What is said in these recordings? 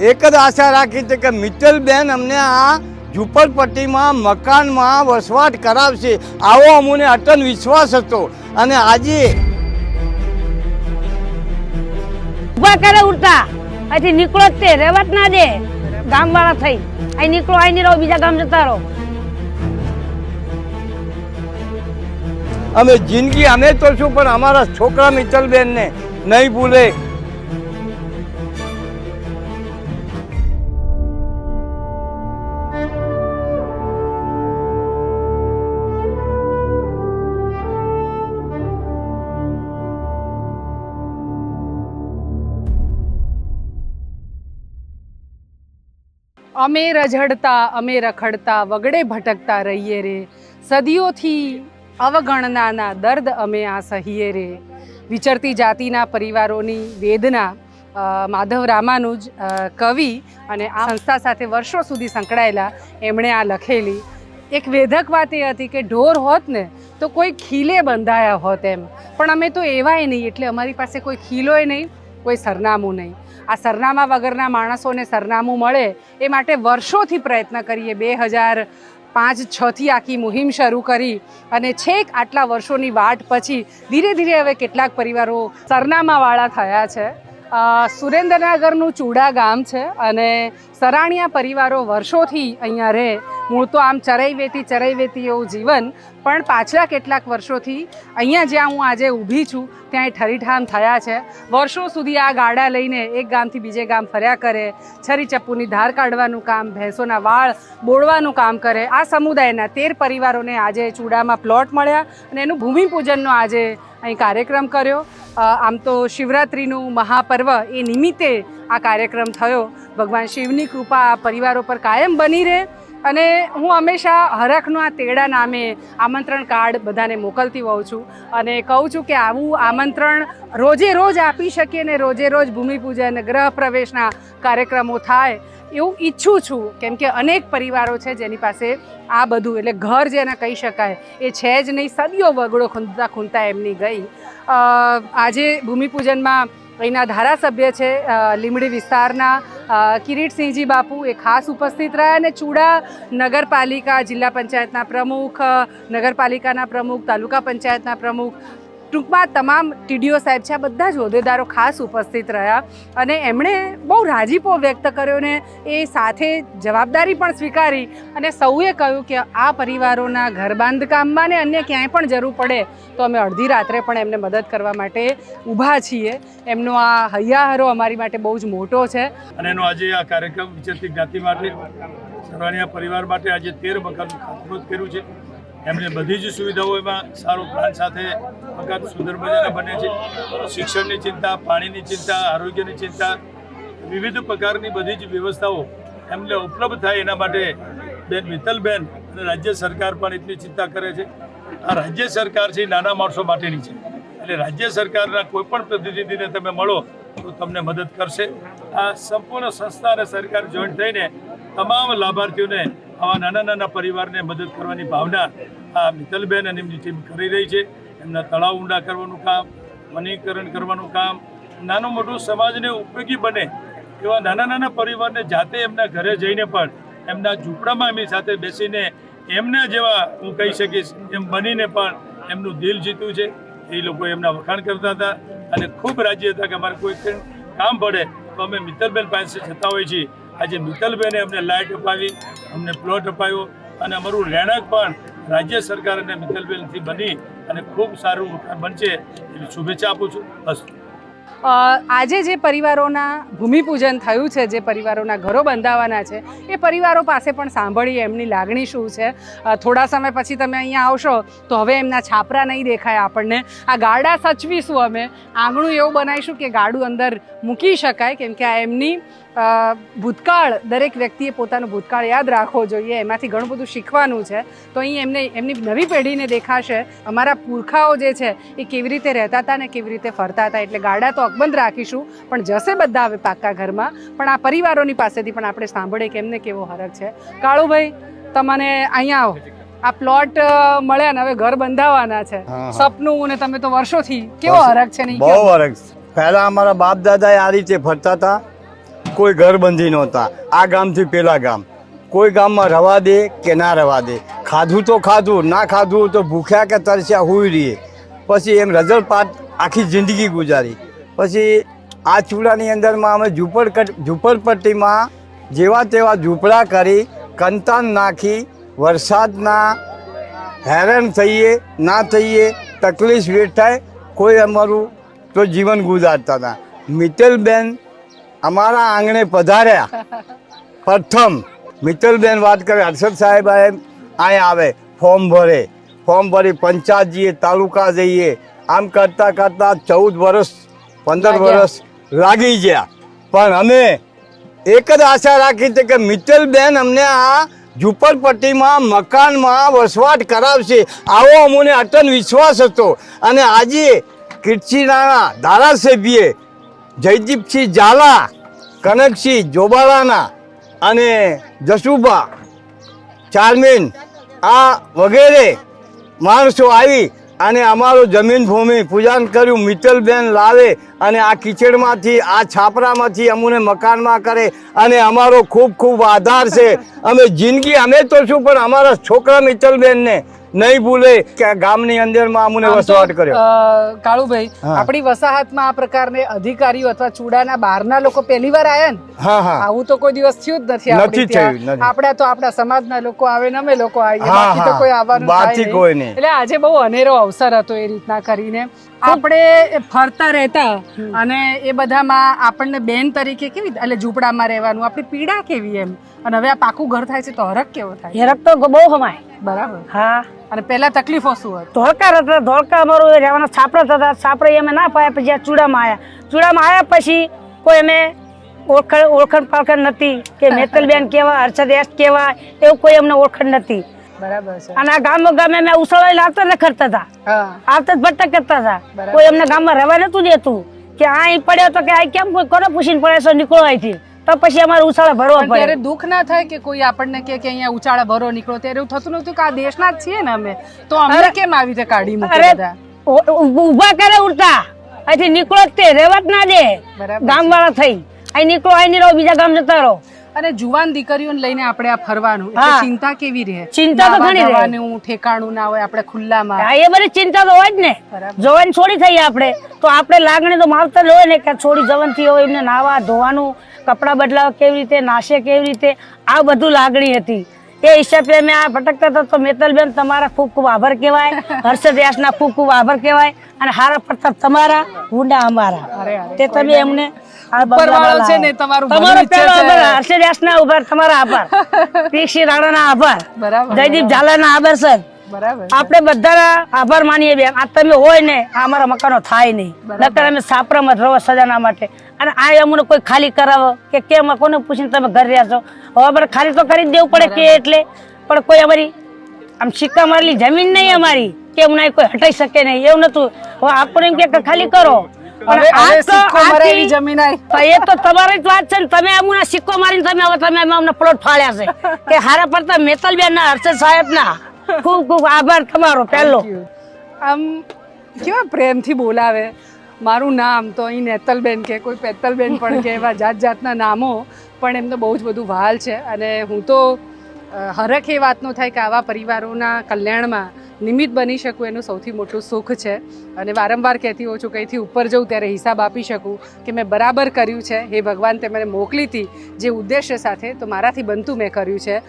એક જ આશા રાખી છે કે મિત્તલબેન અમને આ ઝૂંપડપટ્ટીમાં મકાનમાં વસવાટ કરાવશે. આવો અમને અટલ વિશ્વાસ હતો. અને આજે ઊભા કરે ઉડતા. અહીંથી નીકળો જ તે જ ના દે. ગામવાળા થઈ. અહીં નીકળો અહીં રહો બીજા ગામ જતા રહો. અમે જિંદગી અમે તો શું પણ અમારા છોકરા મિત્તલબેનને નહીં ભૂલે. અમે રઝડતા અમે રખડતા, વગડે ભટકતા રહીએ રે. સદીઓથી અવગણનાના દર્દ અમે આ સહીએ રે. વિચરતી જાતિના પરિવારોની વેદના માધવ રામાનુજ કવિ અને આ સંસ્થા સાથે વર્ષો સુધી સંકળાયેલા એમણે આ લખેલી. એક વેધક વાત એ હતી કે ઢોર હોત ને, તો કોઈ ખીલે બંધાયા હોત એમ. પણ અમે તો એવાય નહીં, એટલે અમારી પાસે કોઈ ખીલોય નહીં. કોઈ સરનામું નહીં. આ સરનામા વગરના માણસોને સરનામું મળે એ માટે વર્ષોથી પ્રયત્ન કરીએ. બે હજાર પાંચ છથી આખી મુહિમ શરૂ કરી અને છેક આટલા વર્ષોની વાટ પછી ધીરે ધીરે હવે કેટલાક પરિવારો સરનામાવાળા થયા છે. સુરેન્દ્રનગરનું ચૂડા ગામ છે અને સરાણિયા પરિવારો વર્ષોથી અહીંયા રહે. મૂળ તો આમ ચરાઈ વેતી ચરાઈ વેતી એવું જીવન, પણ પાછલા કેટલાક વર્ષોથી અહીંયા જ્યાં હું આજે ઊભી છું, ત્યાં ઠરીઠામ થયા છે. વર્ષો સુધી આ ગાડા લઈને એક ગામથી બીજે ગામ ફર્યા કરે. છરી ચપ્પુની ધાર કાઢવાનું કામ, ભેંસોના વાળ બોળવાનું કામ કરે. આ સમુદાયના તેર પરિવારોને આજે ચૂડામાં પ્લોટ મળ્યા અને એનું ભૂમિપૂજનનો આજે અહીં કાર્યક્રમ કર્યો. આમ તો શિવરાત્રિનું મહાપર્વ એ નિમિત્તે આ કાર્યક્રમ થયો. ભગવાન શિવની કૃપા આ પરિવારો પર કાયમ બની રહે અને હું હંમેશા હરખનું આ તેડા નામે આમંત્રણ કાર્ડ બધાને મોકલતી હોઉં છું અને કહું છું કે આવું આમંત્રણ રોજે રોજ આપી શકીએ ને રોજે રોજ ભૂમિપૂજન ગ્રહ પ્રવેશના કાર્યક્રમો થાય એવું ઈચ્છું છું. કેમ કે અનેક પરિવારો છે જેની પાસે આ બધું, એટલે ઘર જેને કહી શકાય, એ છે જ નહીં. સદીઓ વગડો ખૂંદતા ખૂંદતા એમની ગઈ. આજે ભૂમિપૂજનમાં અહીંના ધારાસભ્ય છે લીમડી વિસ્તારના કિરીટસિંહજી બાપુ એ ખાસ ઉપસ્થિત રહ્યા અને ચૂડા નગરપાલિકા જિલ્લા પંચાયતના પ્રમુખ નગરપાલિકાના પ્રમુખ, તાલુકા પંચાયતના પ્રમુખ ટૂંકમાં તમામ ટીડીઓ સાહેબ છે, આ બધા જ હોદ્દેદારો ખાસ ઉપસ્થિત રહ્યા અને એમણે બહુ રાજીપો વ્યક્ત કર્યો ને એ સાથે જવાબદારી પણ સ્વીકારી અને સૌએ કહ્યું કે આ પરિવારોના ઘર બાંધકામમાં ને અન્ય ક્યાંય પણ જરૂર પડે તો અમે અડધી રાત્રે પણ એમને મદદ કરવા માટે ઊભા છીએ. એમનો આ હૈયાહારો અમારી માટે બહુ જ મોટો છે. અને એનો આજે આ કાર્યક્રમ વિચરતી જ્ઞાતિ માટે સરવાણીયા પરિવાર માટે આજે તેર વખત કર્યું છે. એમને બધી જ સુવિધાઓ એમાં સારો પ્લાન સાથે મકાન સુંદર મજાના બને છે. શિક્ષણની ચિંતા, પાણીની ચિંતા, આરોગ્યની ચિંતા, વિવિધ પ્રકારની બધી જ વ્યવસ્થાઓ એમને ઉપલબ્ધ થાય એના માટે બેન મિત્તલબેન અને રાજ્ય સરકાર પણ એટલી ચિંતા કરે છે. આ રાજ્ય સરકાર છે નાના માણસો માટેની છે. એટલે રાજ્ય સરકારના કોઈ પણ પ્રતિનિધિને તમે મળો તો તમને મદદ કરશે. આ સંપૂર્ણ સંસ્થા અને સરકાર જોઈન્ટ થઈને તમામ લાભાર્થીઓને આવા નાના નાના પરિવારને મદદ કરવાની ભાવના આ મિત્તલબેન અને એમની ટીમ કરી રહી છે. એમના તળાવ ઊંડા કરવાનું કામ, વનીકરણ કરવાનું કામ, નાનું મોટું સમાજને ઉપયોગી બને એવા નાના નાના પરિવારને જાતે એમના ઘરે જઈને પણ એમના ઝૂંપડામાં એમની સાથે બેસીને એમના જેવા હું કહી શકીશ, એમ બનીને પણ એમનું દિલ જીત્યું છે. એ લોકો એમના વખાણ કરતા હતા અને ખૂબ રાજી હતા કે અમારે કોઈ કામ પડે તો અમે મિત્તલબેન પાસે જતા હોઈએ છીએ. આજે મિત્તલબેને અમને લાઇટ અપાવી, અમને પ્લોટ અપાવ્યો અને અમારું રહેણાંક પણ રાજ્ય સરકાર અને મિત્તલબેનથી બની અને ખૂબ સારું બનશે એવી શુભેચ્છા આપું છું. બસ. આજે જે પરિવારોના ભૂમિપૂજન થયું છે, જે પરિવારોના ઘરો બંધાવાના છે, એ પરિવારો પાસે પણ સાંભળીએ એમની લાગણી શું છે. થોડા સમય પછી તમે અહીંયા આવશો તો હવે એમના છાપરા નહીં દેખાય આપણને. આ ગાડા સચવીશું અમે. આંગણું એવું બનાવીશું કે ગાડું અંદર મૂકી શકાય, કેમ કે આ એમની ભૂતકાળ દરેક વ્યક્તિએ પોતાનો ભૂતકાળ યાદ રાખવો જોઈએ એમાંથી ઘણું બધું શીખવાનું છે. તો અહીં એમને એમની નવી પેઢીને દેખાશે અમારા પુરખાઓ જે છે એ કેવી રીતે રહેતા હતા ને કેવી રીતે ફરતા હતા એટલે ગાડા તો અકબંધ રાખીશું પણ જશે બધા હવે પાક્કા ઘરમાં. પણ આ પરિવારોની પાસેથી પણ આપણે સાંભળીએ કે એમને કેવો હરક છે. કાળુભાઈ તમને અહીંયા આવો. આ પ્લોટ મળ્યા ને હવે ઘર બંધાવાના છે. સપનું ને તમે તો વર્ષોથી કેવો હરક છે બહુ હરક પહેલા અમારા બાપ દાદા આ રીતે ફરતા હતા. કોઈ ઘરબંધી નહોતા. આ ગામથી પેલા ગામ. કોઈ ગામમાં રવા દે કે ના રવા દે. ખાધું તો ખાધું, ના ખાધું તો ભૂખ્યા કે તરસ્યા હોઈ રહીએ. પછી એમ રજળપાટ આખી જિંદગી ગુજારી. પછી આ ચૂડાની અંદરમાં અમે ઝૂંપડ ઝૂંપડપટ્ટીમાં જેવા તેવા ઝૂંપડા કરી કંતાન નાખી, વરસાદના હેરાન થઈએ, ના થઈએ, તકલીફ વેઠાય, કોઈ અમારું તો જીવન ગુજારતા હતા. મિત્તલબેન અમારા આંગણે પધાર્યા. પ્રથમ મિત્તલબેન વાત કરે હર્ષદ સાહેબ અહીંયા આવે ફોર્મ ભરે. ફોર્મ ભરી પંચાયત જઈએ તાલુકા જઈએ. આમ કરતાં કરતાં ચૌદ વર્ષ પંદર. વર્ષ લાગી ગયા. પણ અમે એક જ આશા રાખી છે કે મિત્તલબેન અમને આ ઝૂંપડપટ્ટીમાં મકાનમાં વસવાટ કરાવશે. આવો અમને અટલ વિશ્વાસ હતો. અને આજે કીર્તિનાના ધારાસભ્યે જયદીપસિંહ ઝાલા, કનકસિંહ જોબાલાના અને જસુભા ચારમીન આ વગેરે માણસો આવી અને અમારું જમીન ભૂમિ પૂજન કર્યું. મિત્તલબેન લાવે અને આ કિચડમાંથી, આ છાપરામાંથી અમને મકાનમાં કરે અને અમારો ખૂબ ખૂબ આધાર છે. અમે જિંદગી, અમે તો શું પણ અમારા છોકરા મિત્તલબેનને નહીં ભૂલે કે આ ગામની અંદરમાં અમને આમ વસવાટ કર્યો. કાળુભાઈ આપણી વસાહતમાં આ પ્રકારને અધિકારીઓ અથવા ચૂડાના બહારના લોકો પહેલી વાર આયા ને? હા હા. આવું તો કોઈ દિવસ થયું જ નથી નથી થયું, નથી. તો આપણા સમાજના લોકો આવે ને અમે લોકો આવીએ. બાકી તો કોઈ આવવાનું થાય નહીં. એટલે આજે બહુ અનેરો અવસર હતો એ રીતના કરીને. આપણે ફરતા રહેતા અને એ બધામાં આપણને બેન તરીકે કેવી એટલે ઝૂંપડામાં રહેવાનું આપણી પીડા કેવી એમ? અને હવે આ પાકું ઘર થાય છે તો હરક કેવો થાય? હરક તો બહુ હમાય. બરાબર. હા. અને પહેલા તકલીફો શું હતી ધોળકા હતા ધોળકા અમારું રહેવાના છાપરા હતા. છાપરા અમે ના પાયા પછી આ ચૂડામાં આવ્યા ચૂડામાં આવ્યા પછી કોઈ અમે ઓળખણ ઓળખણ પાળખણ નથી કે મેતલબેન કેવા હર્ષદ એસ કેવા એવું કોઈ અમને ઓળખણ નથી. બરાબર છે. અને આ ગામ ગામે મેં ઉસળાઈને આવતા ને કરતા હતા આવતા જ ભટક કરતા હતા કોઈ અમને ગામમાં રહેવા નતું દેતું કે આ અહીં પડ્યો તો કે આ કેમ કોઈ કોને પૂછીને પડે છે નીકળો અહીંથી. તો પછી અમારે ઉછાળા ભરવા પડે ત્યારે દુઃખ ના થાય કે કોઈ આપણને કે કે અહીંયા ઉછાળા ભરો નીકળો. ત્યારે એવું થતું નતું કે આ દેશના જ છીએ ને અમે. તો અમને કેમ આવી રીતે કાઢી મૂકી બધા? ઊભા કરે ઉડતા. અહીંથી નીકળો જ તે રહેવા જ ના દે. ગામ વાળા થઈ. અહીં નીકળો અહીં નહીં રહો બીજા ગામ જતા રહો. અને જુવાન દીકરીઓને લઈને આપણે આ ફરવાનું. એટલે ચિંતા કેવી રહે? ચિંતા તો ઘણી રહે. ઠેકાણું ના હોય આપણે ખુલ્લામાં. હા, એ બધી ચિંતા તો હોય જ ને. જવાન છોડી થઈ આપણે. તો આપણે લાગણી તો માવતર જ હોય ને કે છોડી જવાનથી હોય એમને નાવા ધોવાનું કપડાં બદલાવ કેવી રીતે નાશે કેવી રીતે આ બધું લાગણી હતી. એ હિસાબે મેં આ ભટકતા હતા તો મેતલબેન તમારા ખૂબ ખૂબ આભાર કહેવાય હર્ષદ વ્યાસના ખૂબ ખૂબ આભાર કહેવાય અને હારા પ્રતાપ તમારા હુંડા અમારા. તે તમે એમને હર્ષદ વ્યાસના આભાર તમારા આભાર. પીક્ષી રાણાના આભાર. જયદીપ ઝાલાના આભાર સર. બરાબર. આપણે બધાના આભાર માનીએ બેન. આ તમે હોય ને આ અમારા મકાનો થાય નહીં. નકર અમે સાપરામાં રહો સજાના માટે. અને આ અમને કોઈ ખાલી કરાવો કે કેમ કોને પૂછીને તમે ઘર રહ્યા છો હવે અમારે ખાલી તો કરી દેવું પડે કે એટલે. પણ કોઈ અમારી આમ સિક્કા મારેલી જમીન નહીં અમારી કે એમને કોઈ હટાઈ શકે નહીં. એવું નતું હવે આપણે એમ કે ખાલી કરો. સિક્કો મરે આખી- એવી જમીન એ તો તમારી જ વાત છે ને. તમે અમને સિક્કો મારીને તમે હવે તમે અમને પ્લોટ ફાળ્યા છે. કે હારા પડતા મેતલબેન ના હર્ષદ સાહેબ ના ખૂબ ખૂબ આભાર તમારો પહેલો. આમ કેવા પ્રેમથી બોલાવે? મારું નામ તો અહીં નેતલબેન કે કોઈ પેતલબેન પણ કે એવા જાત જાતના નામો, પણ એમને બહુ જ બધું વહાલ છે. અને હું તો હરખ એ વાતનો થાય કે આવા પરિવારોના કલ્યાણમાં નિમિત્ત બની શકું એનું સૌથી મોટું સુખ છે. અને વારંવાર કહેતી હોઉં છું કે અહીંથી ઉપર જઉં ત્યારે હિસાબ આપી શકું કે મેં બરાબર કર્યું છે. હે ભગવાન, તે મને મોકલી હતી જે ઉદ્દેશ્ય સાથે તો મારાથી બનતું મેં કર્યું છે.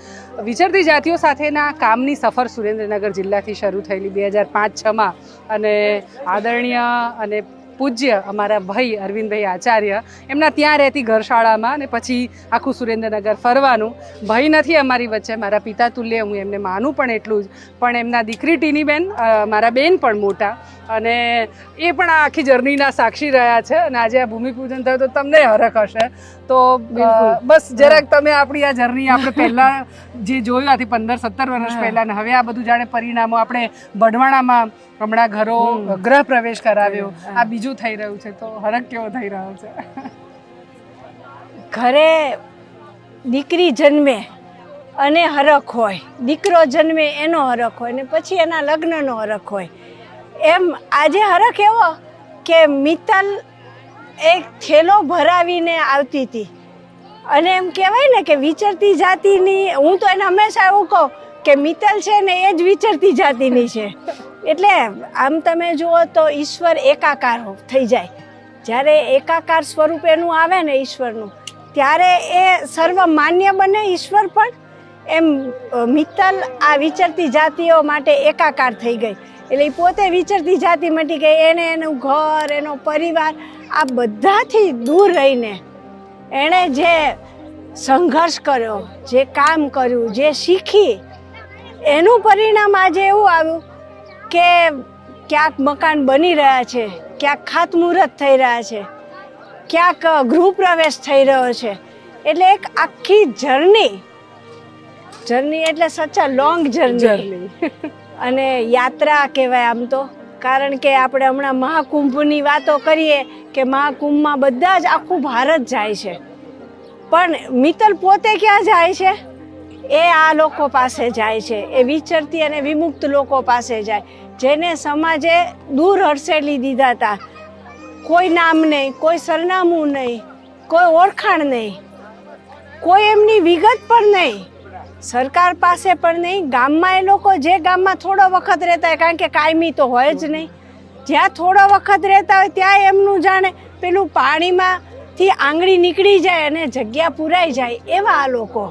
વિચરતી જાતિઓ સાથેના કામની સફર સુરેન્દ્રનગર જિલ્લાથી શરૂ થયેલી બે હજાર પાંચ છમાં અને આદરણીય અને પૂજ્ય અમારા ભાઈ અરવિંદભાઈ આચાર્ય. એમના ત્યાં રહેતી ઘરશાળામાં અને પછી આખું સુરેન્દ્રનગર ફરવાનું. ભાઈ નથી અમારી વચ્ચે, મારા પિતા તુલ્ય, હું એમને માનું પણ એટલું જ. પણ એમના દીકરી ટીની બેન મારા બેન પણ મોટા. અને એ પણ આ આખી જર્નીના સાક્ષી રહ્યા છે અને આજે આ ભૂમિપૂજન થયું તો તમને હરખ હશે. તો બસ જરાક તમે આપણી આ જર્ની આપણે પહેલાં જે જોયું આથી પંદર સત્તર વર્ષ પહેલા અને હવે આ બધું જાણે પરિણામો. આપણે બઢવાણામાં હમણાં ઘરો ગ્રહ પ્રવેશ કરાવ્યો. આ બીજું થઈ રહ્યું છે. તો હરખ કેવો થઈ રહ્યો છે? ઘરે દીકરી જન્મે અને હરખ હોય. દીકરો જન્મે એનો હરખ હોય ને પછી એના લગ્નનો હરખ હોય. એમ આજે હરખ એવો કે મિત્તલ એક થેલો ભરાવીને આવતી હતી. અને એમ કહેવાય ને કે વિચરતી જાતિની, હું તો એને હંમેશા એવું કહું કે મિત્તલ છે ને એ જ વિચરતી જાતિની છે. એટલે આમ તમે જુઓ તો ઈશ્વર એકાકાર થઈ જાય. જ્યારે એકાકાર સ્વરૂપ એનું આવે ને ઈશ્વરનું, ત્યારે એ સર્વ માન્ય બને ઈશ્વર પણ. એમ મિત્તલ આ વિચરતી જાતિઓ માટે એકાકાર થઈ ગઈ. એટલે એ પોતે વિચરતી જાતિ મટી ગઈ એને એનું ઘર, એનો પરિવાર, આ બધાથી દૂર રહીને એણે જે સંઘર્ષ કર્યો, જે કામ કર્યું, જે શીખી, એનું પરિણામ આજે એવું આવ્યું કે ક્યાંક મકાન બની રહ્યા છે, ક્યાંક ખાતમુહૂર્ત થઈ રહ્યા છે, ક્યાંક ગૃહપ્રવેશ થઈ રહ્યો છે. એટલે એક આખી જર્ની જર્ની એટલે સચ્ચા લોંગ જર્ની. અને યાત્રા કહેવાય આમ તો. કારણ કે આપણે હમણાં મહાકુંભની વાતો કરીએ કે મહાકુંભમાં બધા જ આખું ભારત જાય છે. પણ મિત્તલ પોતે ક્યાં જાય છે? એ આ લોકો પાસે જાય છે. એ વિચરતી અને વિમુક્ત લોકો પાસે જાય. જેને સમાજે દૂર હરસેલી દીધા હતા કોઈ નામ નહીં, કોઈ સરનામું નહીં, કોઈ ઓળખાણ નહીં. કોઈ એમની વિગત પણ નહીં. સરકાર પાસે પણ નહીં. ગામમાં એ લોકો જે ગામમાં થોડો વખત રહેતા હોય, કારણ કે કાયમી તો હોય જ નહીં. જ્યાં થોડો વખત રહેતા હોય, ત્યાં એમનું જાણે પેલું પાણીમાંથી આંગળી નીકળી જાય અને જગ્યા પુરાઈ જાય એવા આ લોકો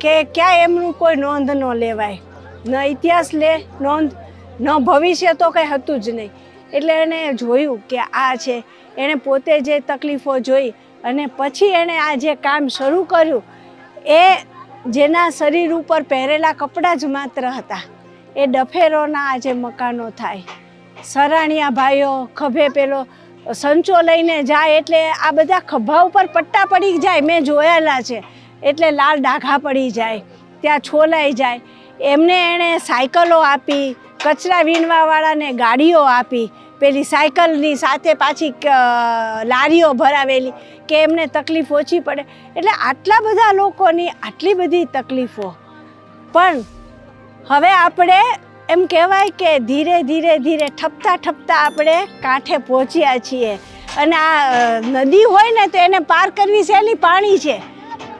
કે ક્યાં એમનું કોઈ નોંધ ન લેવાય. ન ઇતિહાસ લે, નોંધ, ન ભવિષ્ય તો કંઈ હતું જ નહીં. એટલે એણે જોયું કે આ છે. એણે પોતે જે તકલીફો જોઈ અને પછી એણે આ જે કામ શરૂ કર્યું, એ જેના શરીર ઉપર પહેરેલા કપડાં જ માત્ર હતા. એ ડફેરોના આજે મકાનો થાય. સરાણિયા ભાઈઓ ખભે પેલો સંચો લઈને જાય એટલે આ બધા ખભા ઉપર પટ્ટા પડી જાય, મેં જોયેલા છે. એટલે લાલ ડાઘા પડી જાય, ત્યાં છોલાઈ જાય. એમને એણે સાયકલો આપી કચરા વીણવાવાળાને ગાડીઓ આપી, પેલી સાયકલની સાથે પાછી લારીઓ ભરાવેલી, કે એમને તકલીફ ઓછી પડે. એટલે આટલા બધા લોકોની આટલી બધી તકલીફો. પણ હવે આપણે એમ કહેવાય કે ધીરે ધીરે ધીરે ઠપતા ઠપતા આપણે કાંઠે પહોંચ્યા છીએ. અને આ નદી હોય ને તો એને પાર કરવી સહેલી પાણી છે.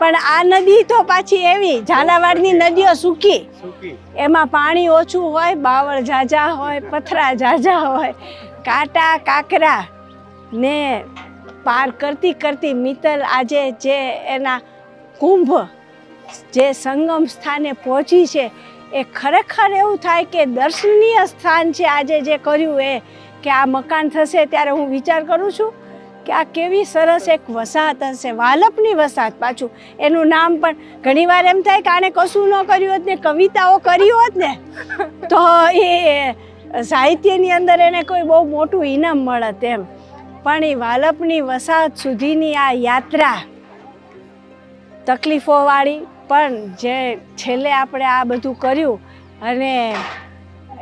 પણ આ નદી તો પાછી એવી ઝાલાવાડની નદીઓ સૂકી. એમાં પાણી ઓછું હોય બાવળ ઝાઝા હોય પથરા ઝાઝા હોય કાંટા કાકરા ને પાર કરતી કરતી મિત્તલ આજે જે એના કુંભ જે સંગમ સ્થાને પહોંચી છે એ ખરેખર એવું થાય કે દર્શનીય સ્થાન છે આજે જે કર્યું એ કે આ મકાન થશે ત્યારે હું વિચાર કરું છું. કે આ કેવી સરસ એક વસાહત હશે, વાલપની વસાહત પાછું. એનું નામ પણ ઘણીવાર એમ થાય કે આને કશું ન કર્યું હોત ને, કવિતાઓ કરી હોત ને, તો એ સાહિત્યની અંદર એને કોઈ બહુ મોટું ઇનામ મળત એમ. પણ એ વાલપની વસાહત સુધીની આ યાત્રા તકલીફોવાળી પણ જે છેલ્લે આપણે આ બધું કર્યું અને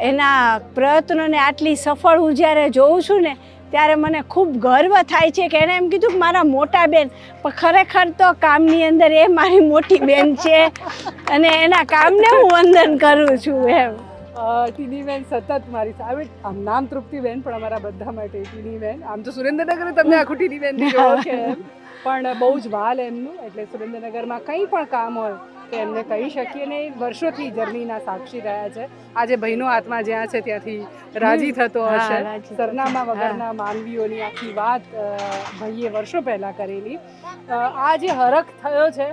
એના પ્રયત્નોને આટલી સફળ હું જ્યારે જોઉં છું ને ત્યારે મને ખૂબ ગર્વ થાય છે કે એણે એમ કીધું કે મારા મોટા બેન પણ ખરેખર તો કામની અંદર એ મારી મોટી બેન છે અને એના કામને હું વંદન કરું છું એમ. ટીનીબેન સતત મારી સામે આમ નામ તૃપ્તિબેન પણ અમારા બધા માટે ટીનીબેન આમ તો સુરેન્દ્રનગર તમને આખું ટીનીબેન એમ. પણ બહુ જ વાલ એમનું. એટલે સુરેન્દ્રનગરમાં કંઈ પણ કામ હોય તો એમને કહી શકીએ ને એ વર્ષોથી જર્નીના સાક્ષી રહ્યા છે. આજે ભાઈનો આત્મા જ્યાં છે ત્યાંથી રાજી થતો હશે. સરનામા વગરના માનવીઓની આખી વાત ભાઈએ વર્ષો પહેલાં કરેલી. આ જે હરખ થયો છે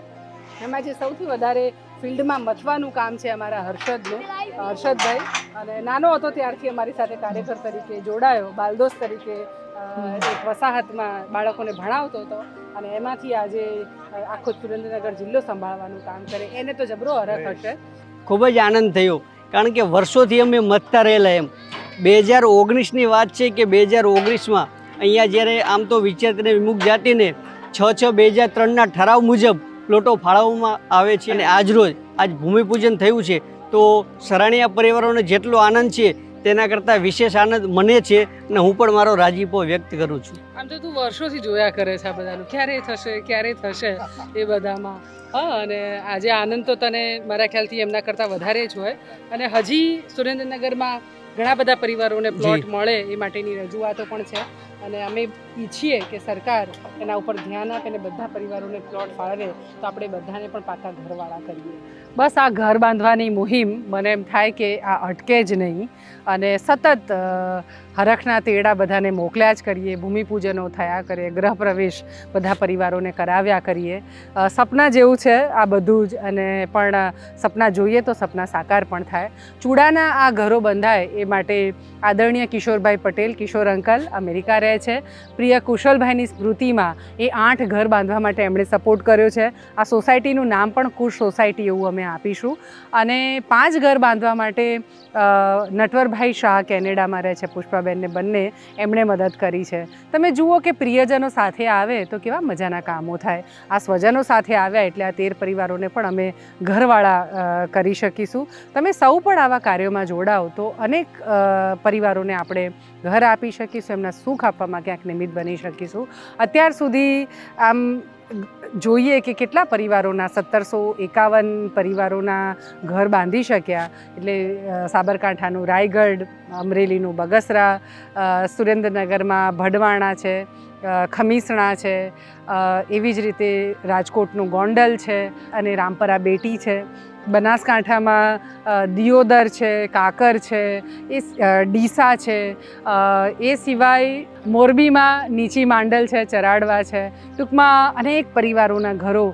એમાં જે સૌથી વધારે ફિલ્ડમાં મથવાનું કામ છે અમારા હર્ષદનું હર્ષદભાઈ. અને નાનો હતો ત્યારથી અમારી સાથે કાર્યકર તરીકે જોડાયો બાલદોસ્ત તરીકે એક વસાહતમાં બાળકોને ભણાવતો હતો. અને એમાંથી આજે આખો સુરેન્દ્રનગર જિલ્લો સંભાળવાનું કામ કરે. એને તો જબરો હરખ હશે. ખૂબ જ આનંદ થયો. કારણ કે વર્ષોથી અમે મતતા રહેલા એમ. બે હજાર ઓગણીસની વાત છે કે બે હજાર ઓગણીસમાં અહીંયા જ્યારે આમ તો વિચેતને વિમુખ જાતિને છ છ બે હજાર ત્રણના ઠરાવ મુજબ પ્લોટો ફાળવવામાં આવે છે અને આજરોજ આજ ભૂમિપૂજન થયું છે તો સરાણીયા પરિવારોને જેટલો આનંદ છે તેના કરતાં વિશેષ આનંદ મને છે અને હું પણ મારો રાજીપો વ્યક્ત કરું છું. આમ તો તું વર્ષોથી જોયા કરે છે આ બધાનું. ક્યારે થશે ક્યારે થશે એ બધામાં? હા અને આજે આનંદ તો તને મારા ખ્યાલથી એમના કરતાં વધારે જ હોય. અને હજી સુરેન્દ્રનગરમાં ઘણા બધા પરિવારોને પ્લોટ મળે એ માટેની રજૂઆતો પણ છે. અને અમે ઈચ્છીએ કે સરકાર એના ઉપર ધ્યાન આપે અને બધા પરિવારોને પ્લોટ ફાળવે તો આપણે બધાને પણ પાકા ઘરવાળા કરીએ. બસ આ ઘર બાંધવાની મુહિમ મને એમ થાય કે આ અટકે જ નહીં. અને સતત હરખના તેડા બધાને મોકલ્યા જ કરીએ, ભૂમિપૂજનો થયા કરે ગ્રહ પ્રવેશ બધા પરિવારોને કરાવ્યા કરીએ. સપના જેવું છે આ બધું જ અને પણ સપના જોઈએ તો સપના સાકાર પણ થાય. ચૂડાના આ ઘરો બંધાય એ માટે આદરણીય કિશોરભાઈ પટેલ, કિશોર અંકલ અમેરિકા રહે છે. પ્રિય કુશલભાઈની સ્મૃતિમાં એ આઠ ઘર બાંધવા માટે એમણે સપોર્ટ કર્યો છે. આ સોસાયટીનું નામ પણ કુશ સોસાયટી એવું અમે આપીશું. અને પાંચ ઘર બાંધવા માટે નટવરભાઈ શાહ કેનેડામાં રહે છે પુષ્પાબેનને બંને એમણે મદદ કરી છે. તમે જુઓ કે પ્રિયજનો સાથે આવે તો કેવા મજાના કામો થાય. આ સ્વજનો સાથે આવ્યા એટલે આ તેર પરિવારોને પણ અમે ઘરવાળા કરી શકીશું. તમે સૌ પણ આવા કાર્યોમાં જોડાઓ તો અનેક પરિવારોને આપણે ઘર આપી શકીશું, એમના સુખ આપવામાં ક્યાંક નિમિત્ત બની શકીશું. અત્યાર સુધી આમ જોઈએ કે કેટલા પરિવારોના, સત્તરસો એકાવન પરિવારોના ઘર બાંધી શક્યા. એટલે સાબરકાંઠાનું રાયગઢ, અમરેલીનું બગસરા સુરેન્દ્રનગરમાં ભડવાણા છે ખમીસણા છે એવી જ રીતે રાજકોટનું ગોંડલ છે અને રામપરા બેટી છે. બનાસકાંઠામાં દિયોદર છે, કાકર છે, એ ડીસા છે. એ સિવાય મોરબીમાં નીચી માંડલ છે, ચરાડવા છે. ટૂંકમાં અનેક પરિવારોના ઘરો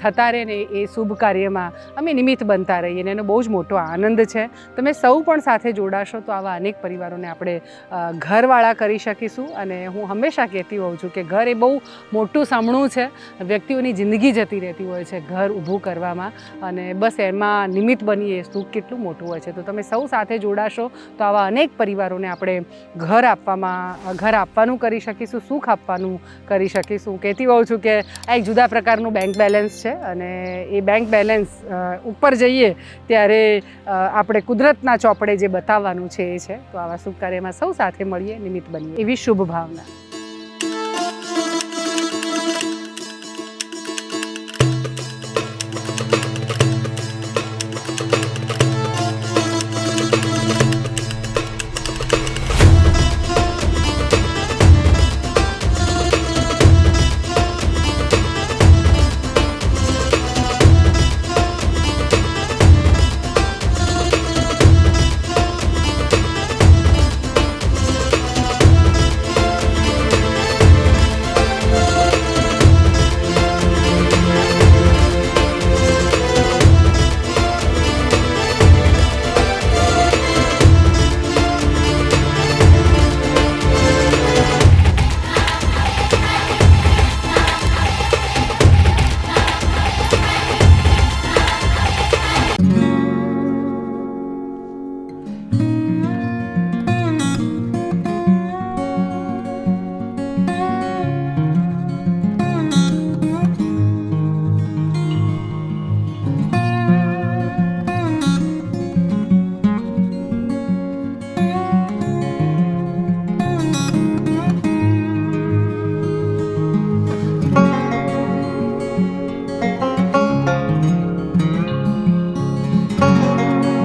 થતા રહે ને એ શુભ કાર્યમાં અમે નિમિત્ત બનતા રહીએ અને એનો બહુ જ મોટો આનંદ છે. તમે સૌ પણ સાથે જોડાશો તો આવા અનેક પરિવારોને આપણે ઘરવાળા કરી શકીશું અને હું હંમેશા કહેતી હોઉં છું કે ઘર એ બહુ મોટું સામણું છે. વ્યક્તિઓની જિંદગી જતી રહેતી હોય છે ઘર ઊભું કરવામાં અને બસ એમાં નિમિત્ત બનીએ, સુખ કેટલું મોટું હોય છે. તો તમે સૌ સાથે જોડાશો તો આવા અનેક પરિવારોને આપણે ઘર આપવામાં, ઘર આપવાનું કરી શકીશું, સુખ આપવાનું કરી શકીશું. કહેતી હોઉં છું કે આ એક જુદા પ્રકારનું બેંક બેલેન્સ છે અને એ બેંક બેલેન્સ ઉપર જઈએ ત્યારે આપણે કુદરતના ચોપડે જે બતાવવાનું છે એ છે. તો આવા શુભ કાર્યમાં સૌ સાથે મળીએ, નિમિત્ત બનીએ. એવી શુભ ભાવના.